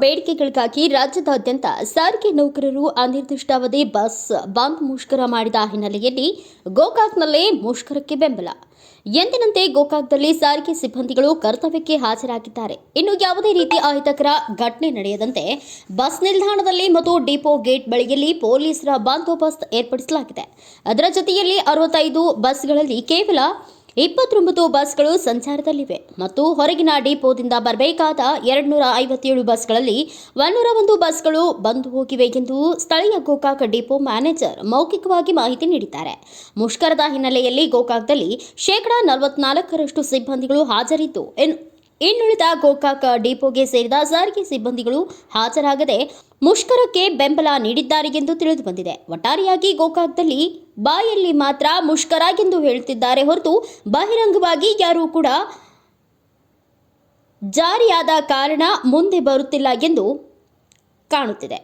ಬೇಡಿಕೆಗಳಿಗಾಗಿ ರಾಜ್ಯದಾದ್ಯಂತ ಸಾರಿಗೆ ನೌಕರರು ಅನಿರ್ದಿಷ್ಟಾವಧಿ ಬಸ್, ಬಂದ್ ಮುಷ್ಕರ ಮಾಡಿದ ಹಿನ್ನೆಲೆಯಲ್ಲಿ ಗೋಕಾಕ್ನಲ್ಲಿ ಮುಷ್ಕರಕ್ಕೆ ಬೆಂಬಲ. ಎಂದಿನಂತೆ ಗೋಕಾಕ್ದಲ್ಲಿ ಸಾರಿಗೆ ಸಿಬ್ಬಂದಿಗಳು ಕರ್ತವ್ಯಕ್ಕೆ ಹಾಜರಾಗಿದ್ದಾರೆ. ಇನ್ನು ಯಾವುದೇ ರೀತಿ ಅಹಿತಕರ ಘಟನೆ ನಡೆಯದಂತೆ ಬಸ್ ನಿಲ್ದಾಣದಲ್ಲಿ ಮತ್ತು ಡಿಪೋ ಗೇಟ್ ಬಳಿಯಲ್ಲಿ ಪೊಲೀಸರ ಬಂದೋಬಸ್ತ್ ಏರ್ಪಡಿಸಲಾಗಿದೆ. ಅದರ ಜೊತೆಯಲ್ಲಿ ಅರವತ್ತೈದು ಬಸ್ಗಳಲ್ಲಿ ಕೇವಲ ಇಪ್ಪತ್ತೊಂಬತ್ತು ಬಸ್ಗಳು ಸಂಚಾರದಲ್ಲಿವೆ ಮತ್ತು ಹೊರಗಿನ ಡಿಪೋದಿಂದ ಬರಬೇಕಾದ ಎರಡ್ನೂರ ಐವತ್ತೇಳು ಬಸ್ಗಳಲ್ಲಿ ಒನ್ನೂರ ಒಂದು ಬಸ್ಗಳು ಬಂದು ಹೋಗಿವೆ ಎಂದು ಸ್ಥಳೀಯ ಗೋಕಾಕ್ ಡಿಪೋ ಮ್ಯಾನೇಜರ್ ಮೌಖಿಕವಾಗಿ ಮಾಹಿತಿ ನೀಡಿದ್ದಾರೆ. ಮುಷ್ಕರದ ಹಿನ್ನೆಲೆಯಲ್ಲಿ ಗೋಕಾಕ್ದಲ್ಲಿ ಶೇಕಡಾ ನಲವತ್ನಾಲ್ಕರಷ್ಟು ಸಿಬ್ಬಂದಿಗಳು ಹಾಜರಿದ್ದು ಇನ್ನುಳಿದ ಗೋಕಾಕ ಡಿಪೋಗೆ ಸೇರಿದ ಸಾರಿಗೆ ಸಿಬ್ಬಂದಿಗಳು ಹಾಜರಾಗದೆ ಮುಷ್ಕರಕ್ಕೆ ಬೆಂಬಲ ನೀಡಿದ್ದಾರೆ ಎಂದು ತಿಳಿದು ಬಂದಿದೆ. ಒಟ್ಟಾರೆಯಾಗಿ ಗೋಕಾಕ್ದಲ್ಲಿ ಬಾಯಲ್ಲಿ ಮಾತ್ರ ಮುಷ್ಕರ ಎಂದು ಹೇಳುತ್ತಿದ್ದಾರೆ ಹೊರತು ಬಹಿರಂಗವಾಗಿ ಯಾರೂ ಕೂಡ ಜಾರಿಯಾದ ಕಾರಣ ಮುಂದೆ ಬರುತ್ತಿಲ್ಲ ಎಂದು ಕಾಣುತ್ತಿದೆ.